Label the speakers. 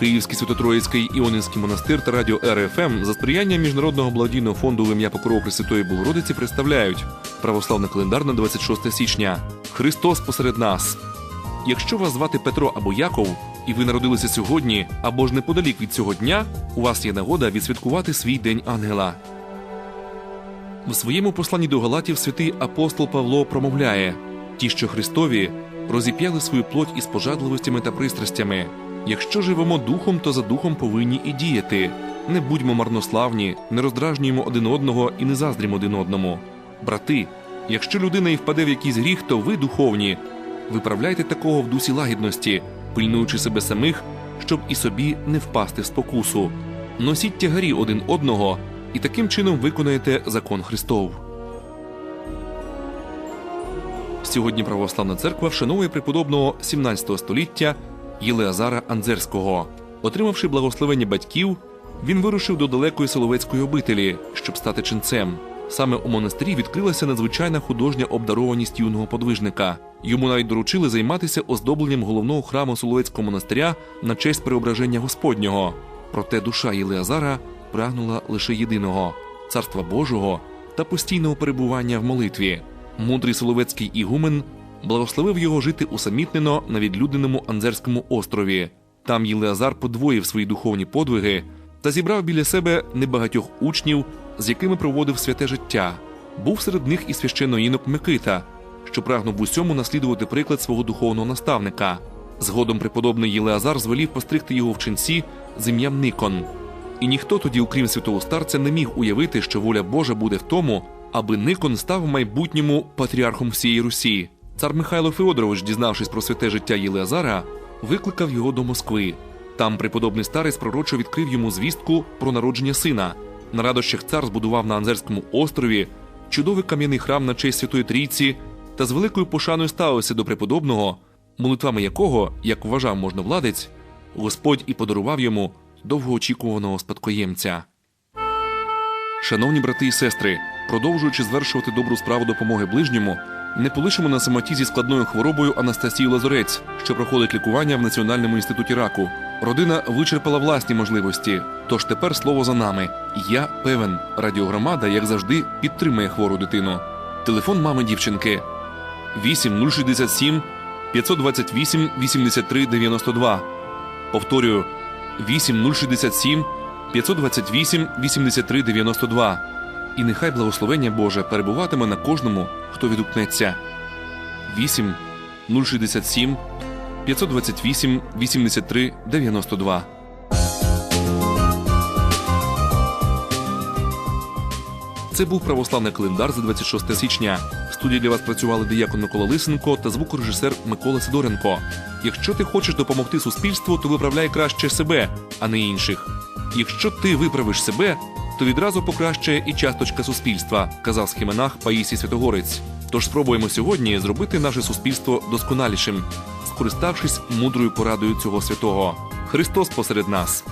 Speaker 1: Київський Святотроїцький Іонинський монастир та радіо РФМ за сприяння Міжнародного благодійного фонду ім'я Покрова Пресвятої Богородиці представляють православний календар на 26 січня. Христос посеред нас. Якщо вас звати Петро або Яков, і ви народилися сьогодні або ж неподалік від цього дня, у вас є нагода відсвяткувати свій день ангела. В своєму посланні до Галатів святий апостол Павло промовляє: ті, що Христові, розіп'яли свою плоть із пожадливостями та пристрастями. Якщо живемо духом, то за духом повинні і діяти. Не будьмо марнославні, не роздражнюємо один одного і не заздрімо один одному. Брати, якщо людина і впаде в якийсь гріх, то ви духовні. Виправляйте такого в дусі лагідності, пильнуючи себе самих, щоб і собі не впасти в спокусу. Носіть тягарі один одного, і таким чином виконаєте закон Христов. Сьогодні православна церква вшановує преподобного 17 століття Єлеазара Анзерського. Отримавши благословення батьків, він вирушив до далекої Соловецької обителі, щоб стати ченцем. Саме у монастирі відкрилася надзвичайна художня обдарованість юного подвижника. Йому навіть доручили займатися оздобленням головного храму Соловецького монастиря на честь преображення Господнього. Проте душа Єлеазара прагнула лише єдиного царства Божого та постійного перебування в молитві. Мудрий Соловецький ігумен благословив його жити усамітнено на відлюдненому Анзерському острові. Там Єлеазар подвоїв свої духовні подвиги та зібрав біля себе небагатьох учнів, з якими проводив святе життя. Був серед них і священноінок Микита, що прагнув в усьому наслідувати приклад свого духовного наставника. Згодом преподобний Єлеазар звелів постригти його в ченці з ім'ям Никон. І ніхто тоді, окрім святого старця, не міг уявити, що воля Божа буде в тому, аби Никон став в майбутньому патріархом всієї Русі. Цар Михайло Феодорович, дізнавшись про святе життя Єлеазара, викликав його до Москви. Там преподобний старець пророчо відкрив йому звістку про народження сина. На радощах цар збудував на Анзерському острові чудовий кам'яний храм на честь Святої Трійці та з великою пошаною ставився до преподобного, молитвами якого, як вважав можновладець, Господь і подарував йому довгоочікуваного спадкоємця. Шановні брати і сестри, продовжуючи звершувати добру справу допомоги ближньому, не полишимо на самоті зі складною хворобою Анастасію Лазорець, що проходить лікування в Національному інституті раку. Родина вичерпала власні можливості. Тож тепер слово за нами. Я певен, радіогромада, як завжди, підтримує хвору дитину. Телефон мами дівчинки 8 067 528 83 92. Повторюю 8 067 528 83 92. І нехай благословення Боже перебуватиме на кожному, хто відгукнеться. 8 067 528 83 92. Це був православний календар за 26 січня. В студії для вас працювали диякон Микола Лисенко та звукорежисер Микола Сидоренко. Якщо ти хочеш допомогти суспільству, то виправляй краще себе, а не інших. Якщо ти виправиш себе, то відразу покращає і часточка суспільства, казав схіменах Паїсій Святогорець. Тож спробуємо сьогодні зробити наше суспільство досконалішим, скориставшись мудрою порадою цього святого. Христос посеред нас.